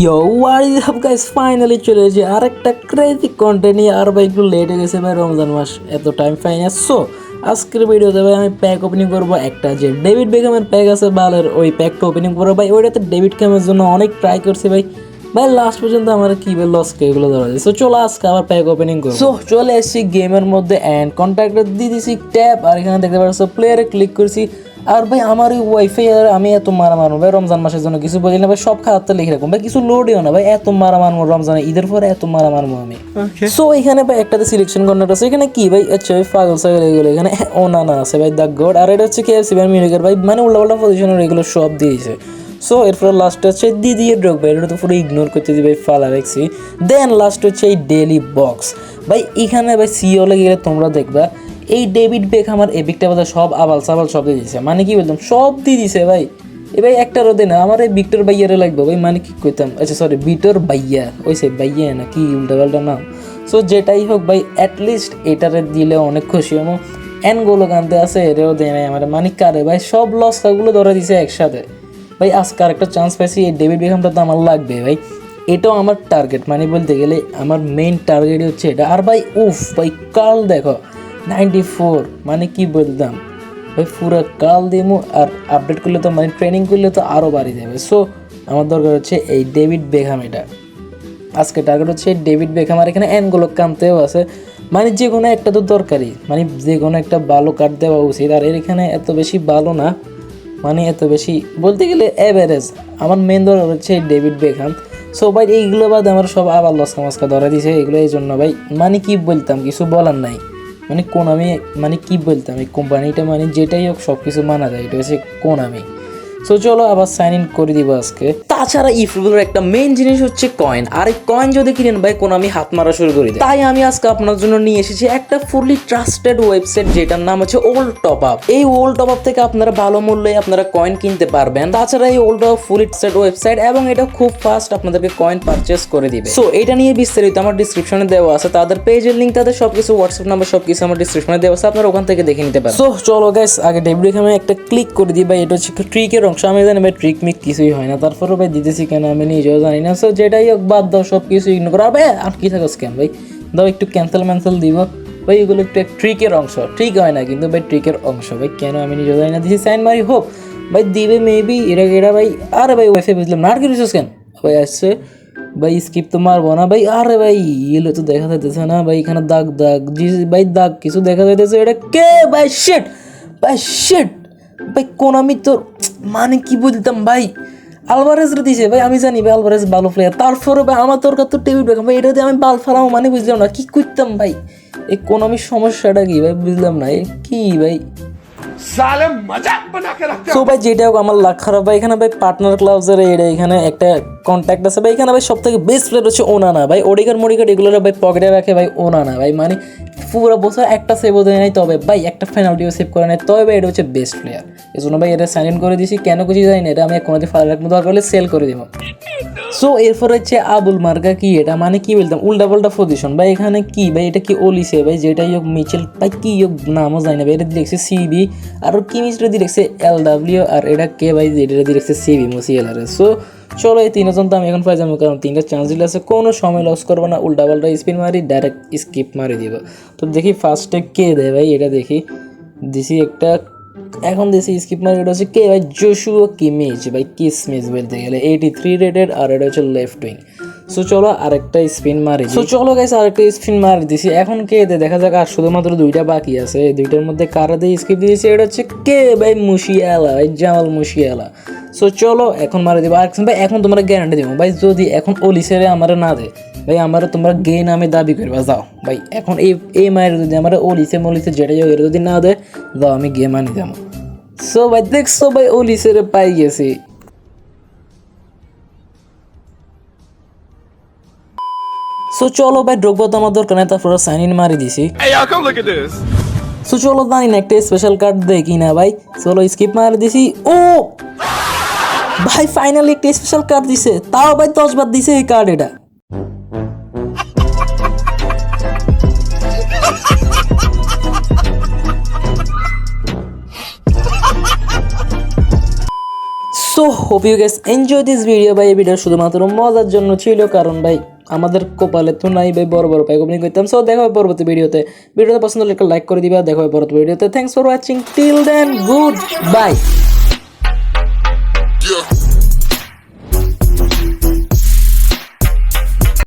Yo what is up guys finally চলে এসেছি আর একটা ক্রেজি কন্টেন্ট নিয়ে, আর ভাই একটু লেট হয়ে গেছে ভাই, রমজান মাস এত টাইম পাই না। সো আজকের ভিডিওতে ভাই আমি প্যাক ওপেনিং করব একটা, যে ডেভিড বেগমের প্যাক আছে বালের, ওই প্যাকটা ওপেনিং করব ভাই। ওইটাতে ডেভিড ক্যামের জন্য অনেক ট্রাই করছি ভাই। ভাই লাস্ট পর্যন্ত আমার কি ভাই লস এগুলো ধরা যায়। সো চলো আজকে আবার প্যাক ওপেনিং করব। সো চলে এসেছি গেমের মধ্যে অ্যান্ড কন্ট্যাক্টর দিয়ে দিছি ট্যাপ আর এখানে দেখতে পাচ্ছ প্লেয়ারে ক্লিক করছি। আর ভাই আমার ওই ওয়াইফাই আর আমি এত মারা মারবো ভাই রমজান মাসের জন্য কিছু বলি না ভাই সব খাতাতে লিখে রাখুন ভাই কিছু লোডিও না ভাই এত মারা মারবো রমজানে ঈদের পরে এত মারা মারবো আমি। সো এখানে ভাই একটাতে সিলেকশন কর্নার আছে। এখানে কি ভাই? আচ্ছা ভাই পাগল সাগল এগুলো এখানে ও না না আছে ভাই দ্য গড আর এটা হচ্ছে কে এফ সি ভাই মিউনিকের ভাই মানে উল্টা পাল্টা পজিশনের এগুলো সব দিয়েছে। সো এরপর লাস্ট হচ্ছে দিদিয়ে ড্রগ ভাই এটা তো পুরো ইগনোর করতে ভাই ফালা রাখছি দেন লাস্ট হচ্ছে এই ডেলি বক্স ভাই এখানে ভাই সিও লেগে গেলে তোমরা দেখবা এই ডেভিড বেক আমার এপিকটা বোধহয় সব আবাল সাবাল সব দিয়ে দিছে। মানে কি বলতাম? সব দিয়ে দিছে ভাই। এ ভাই একটা রোদে না, আমার এই ভিক্টর বাইয়ারে লাগবে ভাই। মানে কি কইতাম? আচ্ছা সরি ভিক্টর বাইয়া। ওই সে বাইয়া না কি উল্টা পাল্টা নাম। সো যেটাই হোক ভাই অ্যাটলিস্ট এটারে দিলে অনেক খুশি হব এনগুলো গানতে আছে এটাও দেয় নাই আমার। মানে কারে ভাই? সব লস কাগুলো ধরে দিছে একসাথে। ভাই, আজকে একটা চান্স পাইছি, এই ডেভিড বেকহামটা তো আমার লাগবে ভাই। এটাও আমার টার্গেট মানে বলতে গেলে, আমার মেইন টার্গেটই হচ্ছে এটা। আর ভাই, উফ, ভাই, কাল দেখো। ফোর মানে কি বলতাম? ভাই, পুরো কাল দিমু আর আপডেট করলে তো মানে ট্রেনিং করলে তো আরও বাড়ি যাবে। সো আমার দরকার হচ্ছে এই ডেভিড বেকহাম এটা। আজকে টার্গেট হচ্ছে ডেভিড বেকহাম আর এখানে অ্যানগুলো কামতেও আছে। মানে যে কোনো একটা তো দরকারি মানে যে কোনো একটা ভালো কার্ড দেওয়া উচিত। আর এর এখানে এত বেশি ভালো না। মানে এত বেশি, বলতে গেলে অ্যাভারেজ আমার মেন দরকার হচ্ছে ডেভিড বেকহাম সো ভাই, এইগুলো বাদে আমার সব আবার লস্কা মস্কা ধরা দিছে। এগুলো এই জন্য ভাই মানে কি বলতাম, কিছু বলার নাই। মানে কোনামি মানে কি বলতাম এই কোম্পানিটা মানে যেটাই হোক সব কিছু মানা যায়। এটা হচ্ছে কোন আমি। সো চলো আবার সাইন ইন করে দিব আজকে। তাছাড়া ইফরুলের একটা মেইন জিনিস হচ্ছে কয়েন আর এই কয়েন যদি কিনেন ভাই কোন আমি হাত মারা শুরু করি তাই আমি আজকে আপনার জন্য নিয়ে এসেছি একটা ফুললি ট্রাস্টেড ওয়েবসাইট যেটার নাম হচ্ছে ওল্ড টপ আপ এই ওল্ড টপ আপ থেকে আপনারা ভালো মূল্যে আপনারা কয়েন কিনতে পারবেন। তাছাড়া এই old top fully trusted website এবং এটা খুব ফাস্ট আপনাদেরকে কয়েন পারচেস করে দিবে। সো এটা নিয়ে বিস্তারিত আমার ডিসক্রিপশনে দেওয়া আছে। তাদের পেজের লিঙ্ক তাদের সবকিছু হোয়াটসঅ্যাপ নাম্বার সবকিছু আমার ডিসক্রিপশনে দেওয়া আছে। আপনারা ওখান থেকে দেখে নিতে পারেন। সো চলো গাইস আগে ডেবিট এখানে একটা ক্লিক করে দিই ভাই। এটা হচ্ছে ট্রিকের অংশ, আমি জানি ভাই ট্রিক মিক কিছুই হয় না। তারপরে ভাই দিতেছি কেন আমি নিজেও জানি না। সো যেটাই হোক, বাদ দাও সব কিছু ইগনোর করো। আবে, আর কি থাকো স্ক্যাম ভাই? দাও একটু ক্যান্সেল ম্যান্সেল দিব। ভাই, এগুলো একটু ট্রিকের অংশ। ট্রিক হয় না, কিন্তু ভাই ট্রিকের অংশ। ভাই, কেন আমি নিজেও জানি না। দিছি সাইন মারি, হোক। ভাই, দিবে মেবি এটা এটা ভাই? আরে ভাই ওয়াইফাই বুঝলাম না। আর কি রিসোর্স ভাই, আসছে। ভাই স্কিপ তো মারবো না। ভাই, আরে ভাই ইয়েলো তো দেখা যাইতেছে না। ভাই, এখানে দাগ দাগ। জি ভাই, দাগ কিছু দেখা যাইতেছে। এটা কে? ভাই শিট ভাই শিট ভাই, কোন আমি তোর মানে কি বলতাম ভাই? আলভারেজ রে দিছে, ভাই, আমি জানি ভাই আলভারেজ ভালো প্লেয়ার তারপরে ভাই, আমার তোর কাছে টেবিল বেগম ভাই, এটা দিয়ে আমি বাল ফেলাম মানে বুঝলাম না, কি করতাম ভাই? এই কোন আমি সমস্যাটা কি ভাই, বুঝলাম না। এ কি ভাই? জালেম মজাক বানাকে রাখতে সো ভাই, যেটা হোক, আমার লাখ খারাপ, ভাই, এখানে, ভাই পার্টনার ক্লাউজের এটা এখানে একটা কন্ট্যাক্ট আছে, ভাই, এখানে, ভাই, সবথেকে বেস্ট প্লেয়ার হচ্ছে ওনানা, ভাই ওডিকার মডিকার এগুলো ভাই পকেটে রাখে, ভাই, ওনানা, ভাই মানে পুরো বছর একটা সেভ হতে নেয় তবে, ভাই, একটা পেনাল্টিও সেভ করে নেয় তবে, ভাই, এটা হচ্ছে বেস্ট প্লেয়ার এই জন্য ভাই, এটা সাইন ইন করে দিয়েছি কেন কিছু জানি না, এটা আমি কোনোদিন ফালে রাখব দরকার হলে সেল করে দেবো। সো এরপর হচ্ছে আবুল মার্গা কি এটা? মানে কি বলতাম? উল্টা পাল্টা পজিশন ভাই, এখানে কি? ভাই, এটা কি ওলিসে ভাই যেটা হোক মিচেল ভাই, কি হোক নামও জানি না। ভাই, এটা দিয়ে লিখছে সিবি আর কি মিচটা দিয়ে লিখছে এল ডাব্লিউ আর এটা কে ভাই? এটা দিয়ে লিখছে সিবি মুসিএল আর সো চলো এই তিনজন তো আমি এখন পাই যাব কারণ তিনটা চান্স দিলে আছে। কোনো সময় লস করব না। উল্টা পাল্টা স্পিন মারি ডাইরেক্ট স্কিপ মারি দিব। তো দেখি ফার্স্টে কে দেয় ভাই? এটা দেখি। দিছি একটা এখন দেশি স্কিপ মার্কেট হচ্ছে কে ভাই জোশুও কিমিচ ভাই কিসমিচ বলতে গেলে এইটি থ্রি রেটেড আর এটা হচ্ছে লেফট উইং সো চলো আরেকটা স্পিন মারি সো চলো গাইস আরেকটা স্পিন মারি দিছি। এখন কে দে দেখা যাক আর শুধুমাত্র দুইটা বাকি আছে। দুইটার মধ্যে কারা দিয়ে স্কিপ দিয়েছে? এটা হচ্ছে কে ভাই মুশিয়ালা, ভাই জামাল মুশিয়ালা। সো চলো এখন মারি দিব। আর ভাই, এখন তোমরা গ্যারান্টি দিব। ভাই, যদি এখন ওলিসেরে আমার না দে ভাই আমার তোমরা গে নামে দাবি করবা যাও। ভাই এখন এই এই মায়ের যদি আমার ওলিসে মলিসে যেটা যাও যদি না দেয় দাও আমি গে মানি যাব। সো ভাই দেখছ ভাই ওলিসের পাই গেছি। সো চলো ভাই ড্রগবা তো আমার দরকার নেই তারপর সাইন ইন মারি দিছি. সো চলো জানি না একটা স্পেশাল কার্ড দেয় কি না ভাই। চলো স্কিপ মারি দিছি। ও! ভাই ফাইনালি একটা স্পেশাল কার্ড দিছে। তাও ভাই দশ বার দিছে এই কার্ড এটা। So hope you guys enjoy this video ভাই। এই ভিডিও শুধুমাত্র মজার জন্য ছিল, কারণ ভাই, আমাদের কপালে তো নাই ভাই, বড় বড় পাইকোপনি করতাম। সো দেখা হবে পরবর্তী ভিডিওতে ভিডিওতে পছন্দ হলে লাইক করে দিবা, দেখা হবে পরবর্তী ভিডিওতে thanks for watching till then good bye.